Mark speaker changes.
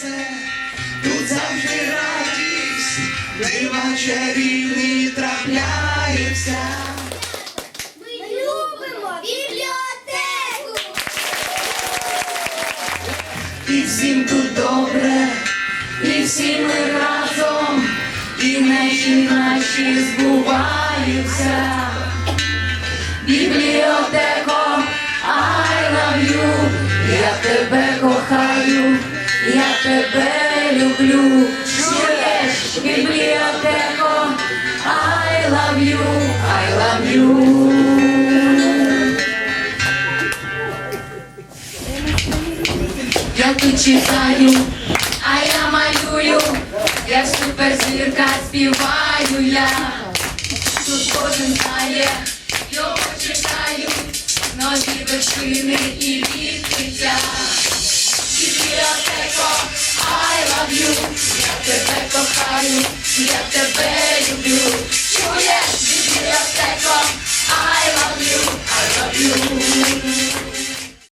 Speaker 1: сонце, тут завжди радість, дива чарівні трапляються.
Speaker 2: Ми любимо бібліотеку.
Speaker 1: І всім тут добре, і всі ми разом, і мрії наші збуваються. Бібліотеко, I love you, я тебе кохаю, люблю. Чуєш, бібліотеко, I love you, I love you. Я тут читаю, а я малюю, я суперзірка співаю я. Тут кожен знає, його чекають, нові вершини і відкриття. Я тебе люблю.